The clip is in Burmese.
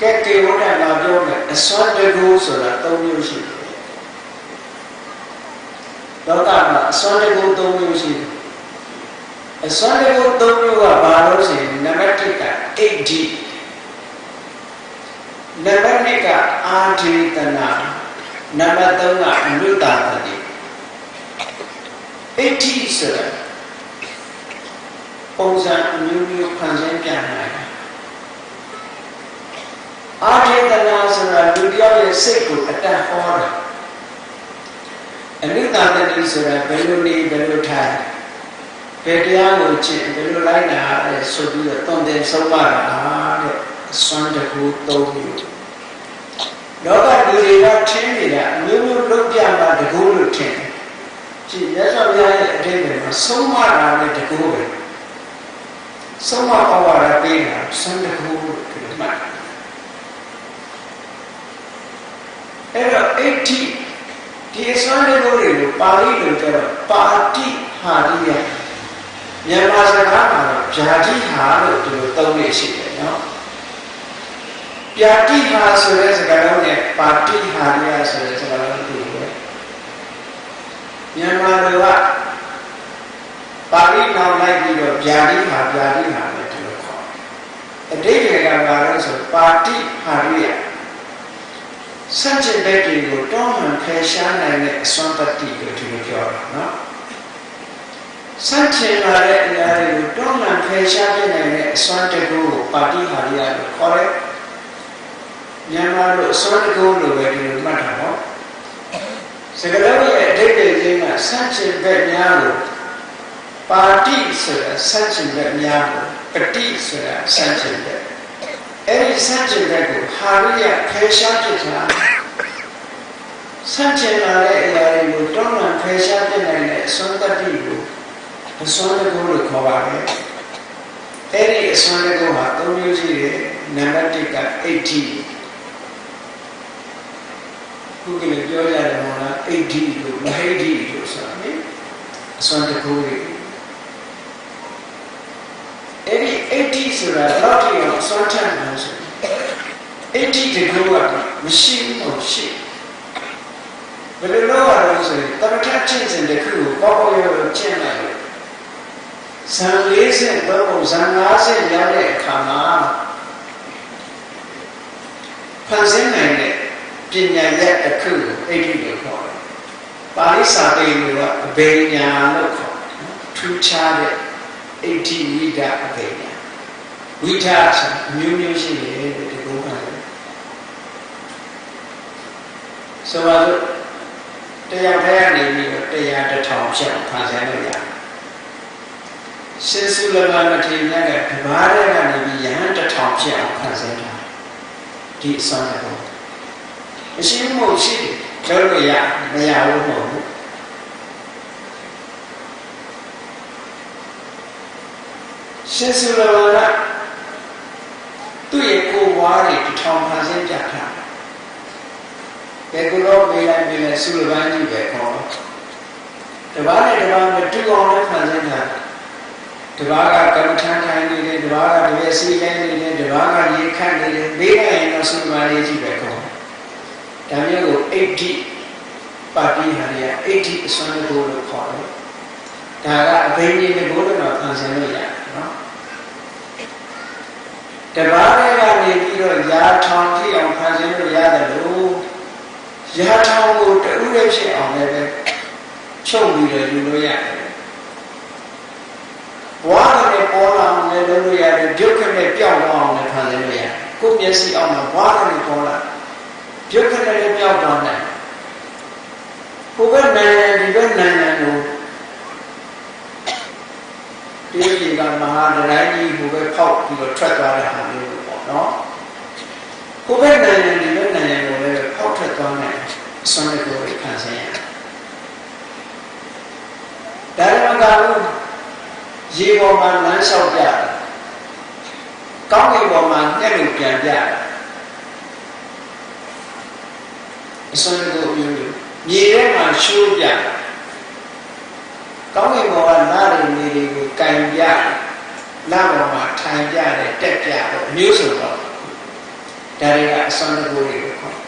ကဲကေဝတ္တနာပြောမယ်အစွမ်းတကူဆိုတာ၃မျိုးရှိတယ်လောကမှာအစွမ်းတကူ၃မျိုးရှိတယ်အစွမ်းတကူ၃မျိုးကဘာလို့ဆိုရင်နံပါတ်1ကအိဋ္ဌိနံပါတ်2ကအာဓိတနာနံပါတ်3ကအနုတ္တတတိအိဋ္ဌိဆိုတာပုံစံအမျိုးမျိုးဖန်ဆင်းပြနိုင်တယ် အာထေတနာဆိုတာလူတယောက်ရဲ့စိတ်ကိုအတတ်ဟောတာအနိတ္တတတိဆိုတာဘယ်လိုနေဘယ်လိုထိုင်ဘယ်တရားကိုကျင့်ဘယ်လိုလိုက်နာလဲဆိုပြီးတော့တုံတယ်ဆုံးမတာတဲ့အစွမ်းတကူသုံးမျိုးလောကလူတွေကထင်းနေတာအမျိုးမျိုးလုံးပြမှာတကူလို့ထင်တယ်ကြည့်ရသော်ဘုရားရဲ့အတိတ်မှာဆုံးမတာလည်းတကူပဲဆုံးမဩဝါဒပေးတာစွမ်းတကူလို့ဒီလိုမှတ်တယ် အဲ့တော့အဋ္ဌိဒီအစွမ်းတွေကိုတွေကိုပါဠိလိုကျတော့ပါတိဟာရိယမြန်မာစကားမှာတော့ဗျာတိဟာလို့ဒီလိုသုံးနေရှိတယ်နော်ဗျာတိဟာဆိုတဲ့စကားလုံးနဲ့ပါတိဟာရိယဆိုတဲ့စကားလုံးတူတယ်မြန်မာလိုကပါဠိနောင်လိုက်ပြီးတော့ဗျာတိဟာဗျာတိဟာလို့ဒီလိုခေါ်အတိတ်ကကဘာလို့ဆိုပါတိဟာရိယ စံကျင်ဘက်တွေကိုတောင်းမှန်ဖယ်ရှားနိုင်တဲ့အစွမ်းတတိကိုဒီလိုပြောတာနော်စံကျင်လာတဲ့အရာတွေကိုတောင်းမှန်ဖယ်ရှားပြနိုင်တဲ့အစွမ်းတကူကိုပါတိဟာရိယလို့ခေါ်တယ်မြန်မာလိုအစွမ်းတကူလို့ပဲဒီလိုမှတ်တာနော်စကလုံးရဲ့အဓိပ္ပာယ်ချင်းကစံကျင်ဘက်များလို့ပါတိဆိုတာစံကျင်ဘက်များလို့ပတိဆိုတာစံကျင်ဘက် အဲ့ဒီဆန့်ကျင်ဘက်ကိုဟာရိယဖယ်ရှားဖြစ်တာဆန့်ကျင်လာတဲ့အရာတွေကိုတွန်းလှန်ဖယ်ရှားပြနိုင်တဲ့အစွမ်းတတ္တိကိုအစွမ်းတကူလို့ခေါ်ပါတယ်အဲ့ဒီအစွမ်းတကူမှာသုံးမျိုးရှိတယ်နံပါတ်1က80ခုကလည်းပြောရတယ်မဟုတ်လား80လို့မဟိဒီလို့ဆိုတာနိအစွမ်းတကူတွေ အဲ့ဒီအိဋ္ဌိဆိုတာတော့ဒီအောင်စွမ်းထမ်းလို့ဆိုအိဋ္ဌိတကူကမရှိဘူးရှိဘယ်လိုလုပ်ရလဲဆိုရင်တမထချင်းစင်တခုကိုပေါ့ပေါ့ရောရောကျင့်လိုက်လို့ဇန်40ဘုံဇန်50ရောက်တဲ့အခါမှာဖန်ဆင်းနိုင်တဲ့ပညာရက်တစ်ခုကိုအိဋ္ဌိလို့ခေါ်တယ်။ပါဠိစာပေတွေကအဘိညာလို့ခေါ်တယ်။ထူးခြားတဲ့အိဋ္ဌိဝိဒအဘိညာ ဝိဒဆိုအမျိုးမျိုးရှိတယ်ဒီကုန်းကလည်းဆိုပါတော့တရားထဲကနေပြီးတော့တရားတစ်ထောင်ဖြတ်ဖန်ဆင်းလို့ရတယ်ရှင်းစုလဘမထေရမြတ်ကတဘာတဲ့ကနေပြီးယဟန်တစ်ထောင်ဖြစ်အောင်ဖန်ဆင်းတာဒီအစွမ်းကတော့အရှင်းမို့ရှိတယ်ပြောလို့ရမရဘူးမဟုတ်ဘူးရှင်းစုလဘကသူ့ရဲ့ကိုယ် ဝါးတွေတစ်ထောင်ဖန်ဆင်းပြထားတယ်ဘယ်ကုလို့မေးလိုက်မေးလိုက်စုလဘန်းကြီးပဲခေါ်တဘာနဲ့တဘာမတူအောင်လည်းဖန်ဆင်းထားတယ်တဘာကကမ္မထန်ထိုင်နေတယ်တဘာကတပည့်စီတိုင်းနေတယ်တဘာကရေခတ်နေတယ်မေးလိုက်ရင်တော့စုမာလေးကြီးပဲခေါ်ဒါမျိုးကိုအိဋ္ဌိပါတိဟာရအိဋ္ဌိအစွမ်းကိုလို့ခေါ်တယ်ဒါကအဘိညာဉ်ကိုလည်းတော့ဖန်ဆင်းလို့ရတယ်နော်တဘာတွေကနေပြီး တော့ရာထောင်ကြည့်အောင်ဖန်ဆင်းလို့ရတယ်လို့ရာထောင်ကိုတူးရဖြစ်အောင်လည်းပဲချုပ်ပြီးတော့ယူလို့ရတယ်ဘဝနဲ့ပေါ်လာအောင်လည်းလုပ်လို့ရတယ်ဒုက္ခနဲ့ပျောက်သွားအောင်လည်းဖန်ဆင်းလို့ရတယ်ကိုယ်မျက်စိအောင်မှာဘဝနဲ့ပေါ်လာဒုက္ခနဲ့လည်းပျောက်သွားနိုင်ကိုယ်ကနိုင်ဒီဘက်နိုင်နိုင်လို့ဒီဒီကမဟာဒရိုင်းကြီးကိုပဲဖောက်ပြီးတော့ထွက်သွားတဲ့ဟာမျိုးပေါ့နော် ကိုယ်ပဲနိုင်နိုင်ဒီဘက်နိုင်နိုင်ကိုလည်းဖောက်ထွက်သွားနိုင်အစွမ်းတဲ့ကိုယ်ခံစားရတယ်ဒါရမကဘူးရေပေါ်မှာလမ်းလျှောက်ပြတယ်ကောင်းကင်ပေါ်မှာညှက်လို့ပြန်ပြတယ်အစွမ်းကိုအမျိုးမျိုးမြေထဲမှာရှိုးပြတယ်ကောင်းကင်ပေါ်ကနားရည်နေတွေကိုကင်ပြတယ်လမ်းပေါ်မှာထိုင်ပြတယ်တက်ပြတယ်အမျိုးစုံတော့ ဒါဒါတွေ